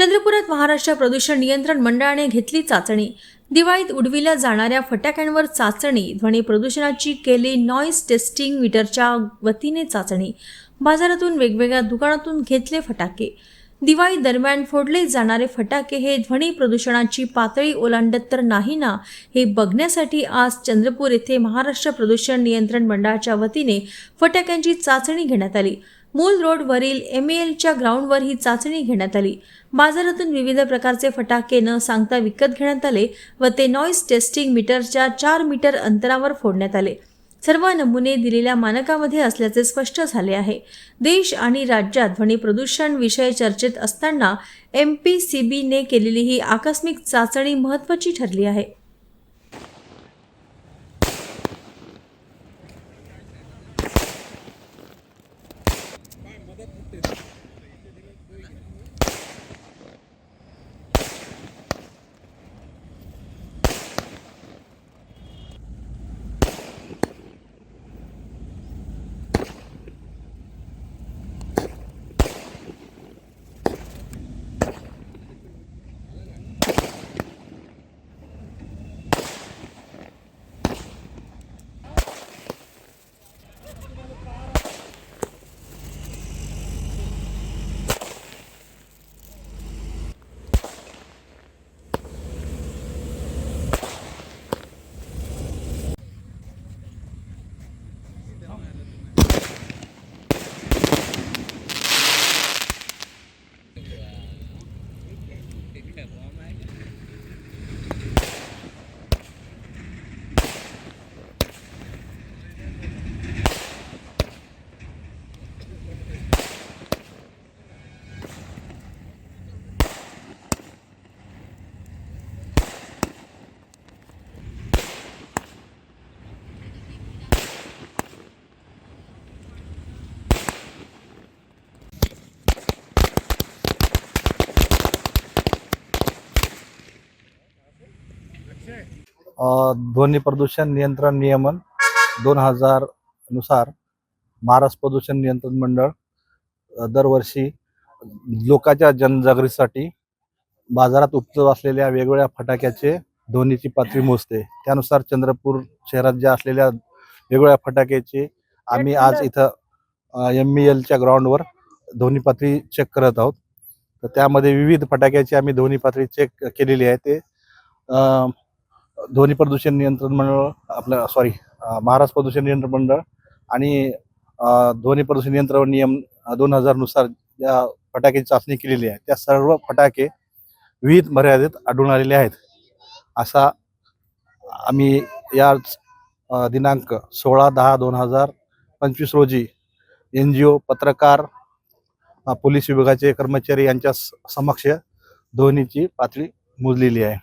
चंद्रपुरात महाराष्ट्र प्रदूषण नियंत्रण मंडळाने घेतली चाचणी. दिवाळीत उडविल्या जाणाऱ्या फटाक्यांवर चाचणी. ध्वनी प्रदूषणाची केली नॉईज टेस्टिंग मीटरच्या वतीने चाचणी. बाजारातून वेगवेगळ्या दुकानातून घेतले फटाके. दिवाळी दरम्यान फोडले जाणारे फटाके हे ध्वनी प्रदूषणाची पातळी ओलांडत तर नाही ना हे बघण्यासाठी आज चंद्रपूर येथे महाराष्ट्र प्रदूषण नियंत्रण मंडळाच्या वतीने फटाक्यांची चाचणी घेण्यात आली. मूल रोडवरील एम एलच्या ग्राउंडवर ही चाचणी घेण्यात आली. बाजारातून विविध प्रकारचे फटाके न सांगता विकत घेण्यात आले व ते नॉईज टेस्टिंग मीटरच्या चार मीटर अंतरावर फोडण्यात आले. सर्व नमुने दिलेल्या मानकामध्ये असल्याचे स्पष्ट झाले आहे. देश आणि राज्यात ध्वनी प्रदूषण विषय चर्चेत असताना एम पी सी बीने केलेली ही आकस्मिक चाचणी महत्त्वाची ठरली आहे. ಗಿಡ ಬಿಟ್ಟಿದೆ ध्वनी प्रदूषण नियंत्रण नियमन दोन हजारनुसार महाराष्ट्र प्रदूषण नियंत्रण मंडळ दरवर्षी लोकांच्या जनजागृतीसाठी बाजारात उपलब्ध असलेल्या वेगवेगळ्या फटाक्याचे ध्वनीची पातळी मोजते. त्यानुसार चंद्रपूर शहरात ज्या असलेल्या वेगवेगळ्या फटाक्याचे आम्ही आज इथं एम ई एलच्या ग्राउंडवर ध्वनी पातळी चेक करत आहोत. तर त्यामध्ये विविध फटाक्याची आम्ही ध्वनी पातळी चेक केलेली आहे. ते ध्वनी प्रदूषण नियंत्रण मंडळ आपलं सॉरी महाराष्ट्र प्रदूषण नियंत्रण मंडळ आणि ध्वनी प्रदूषण नियंत्रण नियम दोन हजारनुसार ज्या फटाक्याची चाचणी केलेली आहे त्या सर्व फटाके विविध मर्यादेत आढळून आलेले आहेत. असा आम्ही या दिनांक सोळा दहा दोन हजार पंचवीस रोजी एन जी ओ पत्रकार पोलीस विभागाचे कर्मचारी यांच्या स- समक्ष ध्वनीची पातळी मोजलेली आहे.